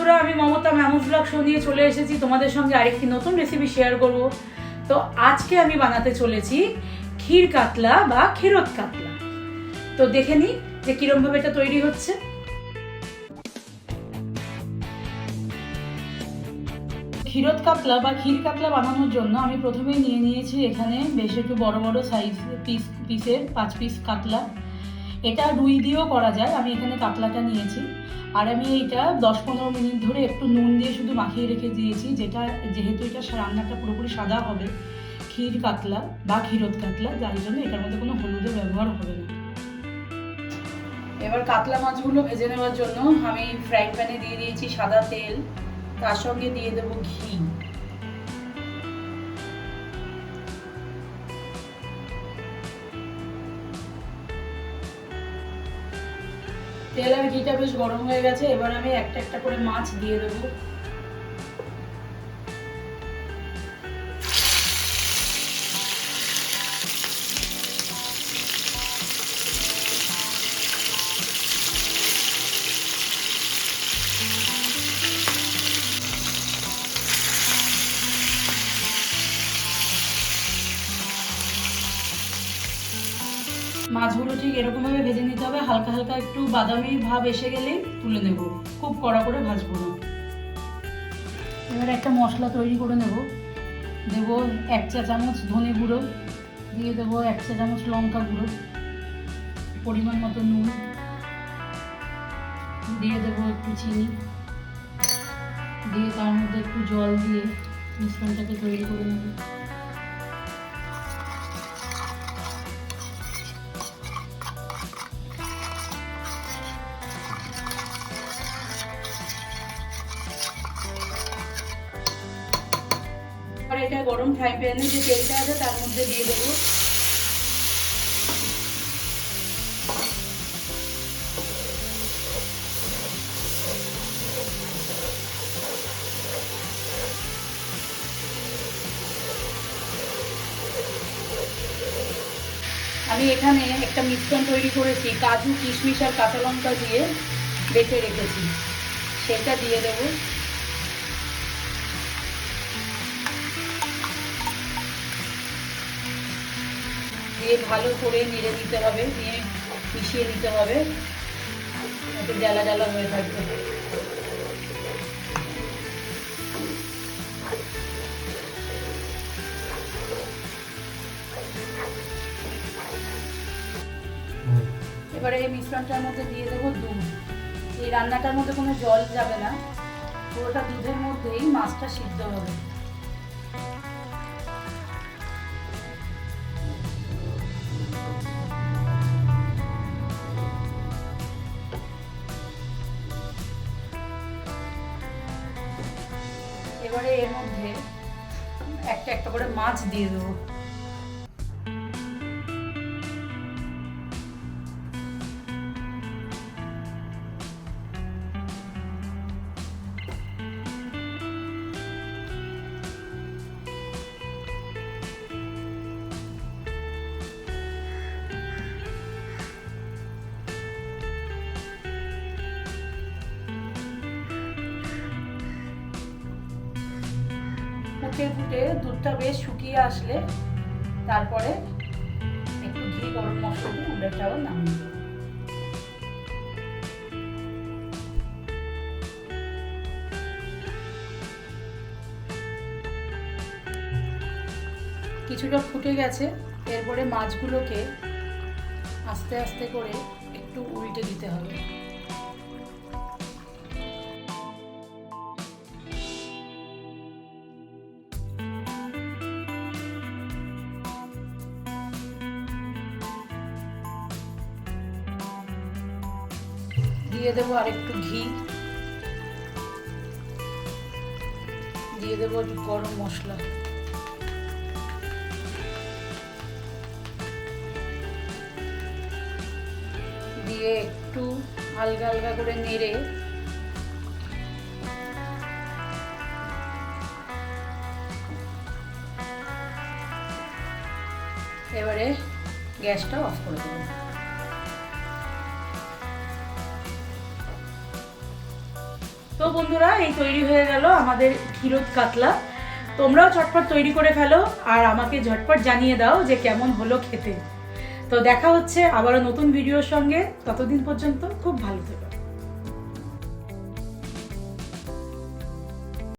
বন্ধুরা, আমি Mamata ম্যামুজ blog show নিয়ে চলে এসেছি। তোমাদের সঙ্গে আরেকটি নতুন রেসিপি শেয়ার করব। তো আজকে আমি বানাতে চলেছি ক্ষীর কাতলা বা ক্ষীরত কাতলা। তো দেখে নিই যে কিরমভাবে এটা তৈরি হচ্ছে। ক্ষীরত কাতলা বা ক্ষীর কাতলা বানানোর জন্য আমি প্রথমেই নিয়ে নিয়েছি এখানে বেশ একটু বড় বড় সাইজ পিস পিসের পাঁচ পিস কাতলা। এটা রুই দিয়েও করা যায়, আমি এখানে কাতলাটা নিয়েছি। আর আমি এইটা দশ পনেরো মিনিট ধরে একটু নুন দিয়ে শুধু মাখিয়ে রেখে দিয়েছি, যেটা যেহেতু এটা রান্নাটা পুরোপুরি সাদা হবে, ক্ষীর কাতলা বা ক্ষীরত কাতলা, যার জন্য এটার মধ্যে কোনো হলুদের ব্যবহার হবে না। এবার কাতলা মাছগুলো ভেজে নেওয়ার জন্য আমি ফ্রাই প্যানে দিয়ে দিয়েছি সাদা তেল, তার সঙ্গে দিয়ে দেবো ঘি। তেল আর ঘিটা বেশ গরম হয়ে গেছে, এবার আমি একটা একটা করে মাছ দিয়ে দেবো। মাছগুলো ঠিক এরকমভাবে ভেজে নিতে হবে। হালকা হালকা একটু বাদামি ভাব এসে গেলেই তুলে নেব। খুব কড়া করে ভাজবো না। এবার একটা মশলা তৈরি করে নেব। দেব এক চা চামচ ধনে গুঁড়ো, দিয়ে দেবো এক চা চামচ লঙ্কা গুঁড়ো, পরিমাণ মতো নুন, দিয়ে দেবো একটু চিনি, দিয়ে তার মধ্যে একটু জল দিয়ে মিশ্রণটাকে তৈরি করে নেব। এটা গরম ফ্রাই প্যানে যে তেলটা আছে তার মধ্যে দিয়ে দেবো। আমি এখানে একটা মিশ্রণ তৈরি করেছি, কাজু, কিশমিশ আর কাঁচা লঙ্কা দিয়ে বেটে রেখেছি। সেটা দিয়ে দেবো। দিয়ে ভালো করে নেড়ে দিতে হবে, দিয়ে মিশিয়ে দিতে হবে। একটু জ্বালা জ্বালা হয়ে থাকবে। এবারে এই মিশ্রণটার মধ্যে দিয়ে দেবো দুধ। এই রান্নাটার মধ্যে কোনো জল যাবে না, পুরোটা দুধের মধ্যেই মাছটা সিদ্ধ হবে। এবারে এর মধ্যে একটা একটা করে মাছ দিয়ে দেবো। ফুটে ফুটে দুধটা বেশ শুকিয়ে আসলে তারপরে একটু ঘি, গরম মশলা দিয়ে আমরা আবার নামিয়ে দেবো কিছুটা ফুটে গেছে, এরপরে মাছগুলোকে আস্তে আস্তে করে একটু উল্টে দিতে হবে। দিয়ে দেবো আরেকটু ঘি। দিয়ে দেবো একটু গরম মশলা। দিয়ে একটু হালকা হালকা করে নেড়ে। এবারে গ্যাসটা অফ করে দেবো। তো বন্ধুরা, এই তৈরি হয়ে গেল আমাদের ক্ষীরোদ কাতলা। তোমরাও ঝটপট তৈরি করে ফেলো আর আমাকে ঝটপট জানিয়ে দাও যে কেমন হলো খেতে। তো দেখা হচ্ছে আবারও নতুন ভিডিওর সঙ্গে। ততদিন পর্যন্ত খুব ভালো থেকো।